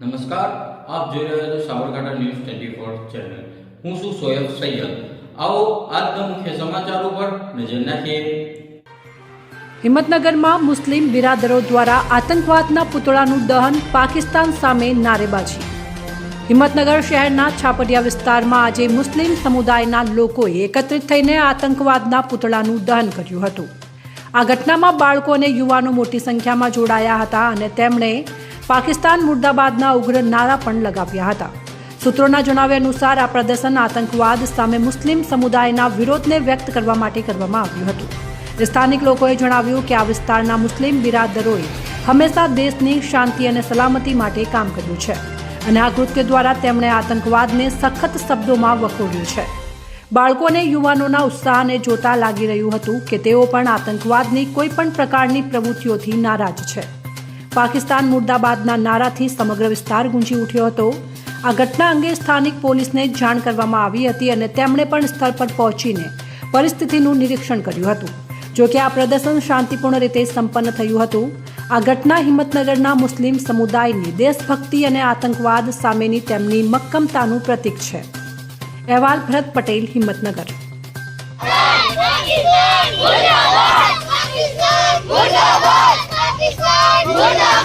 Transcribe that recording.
નમસ્કાર, આપ જોઈ રહ્યા છો Sabarkantha news twenty four channel. હું છું સોયબ સૈયદ. આવો આજના મુખ્ય સમાચારો પર નજર નાખીએ. હિંમતનગરમાં મુસ્લિમ બિરાદરો દ્વારા આતંકવાદના પુતળાનું દહન પાકિસ્તાન સામે નારેબાજી. હિંમતનગર શહેરના છાપરિયા વિસ્તારમાં આજે મુસ્લિમ સમુદાયના લોકોએ એકત્રિત થઈને આતંકવાદના પુતળાનું દહન કર્યું હતું. આ ઘટનામાં બાળકો અને યુવાનો મોટી સંખ્યામાં જોડાયા હતા અને તેમણે પાકિસ્તાન મુર્દાબાદના ઉગ્ર નારા પણ લગાવ્યા હતા. સૂત્રોના જણાવ્યા અનુસાર આ પ્રદર્શન આતંકવાદ સામે મુસ્લિમ સમુદાયના વિરોધને વ્યક્ત કરવા માટે કરવામાં આવ્યું હતું. સ્થાનિક લોકોએ જણાવ્યું કે આ વિસ્તારના મુસ્લિમ બિરાદરોએ હંમેશા દેશની શાંતિ અને સલામતી માટે કામ કર્યું છે અને આ કૃત્ય દ્વારા તેમણે આતંકવાદને સખત શબ્દોમાં વખોડ્યું છે. બાળકો અને યુવાનોના ઉત્સાહને જોતા લાગી રહ્યું હતું કે તેઓ પણ આતંકવાદની કોઈ પણ પ્રકારની પ્રવૃત્તિઓથી નારાજ છે. પાકિસ્તાન મુર્દાબાદના નારાથી સમગ્ર વિસ્તાર ગુંજી ઉઠ્યો હતો. આ ઘટના અંગે સ્થાનિક પોલીસને જાણ કરવામાં આવી હતી અને તેમણે પણ સ્થળ પર પહોંચીને પરિસ્થિતિનું નિરીક્ષણ કર્યું હતું. જો કે આ પ્રદર્શન શાંતિપૂર્ણ રીતે સંપન્ન થયું હતું. આ ઘટના હિંમતનગરના મુસ્લિમ સમુદાયની દેશભક્તિ અને આતંકવાદ સામેની તેમની મક્કમતાનું પ્રતીક છે. અહેવાલ ભરત પટેલ, હિંમતનગર. પાકિસ્તાન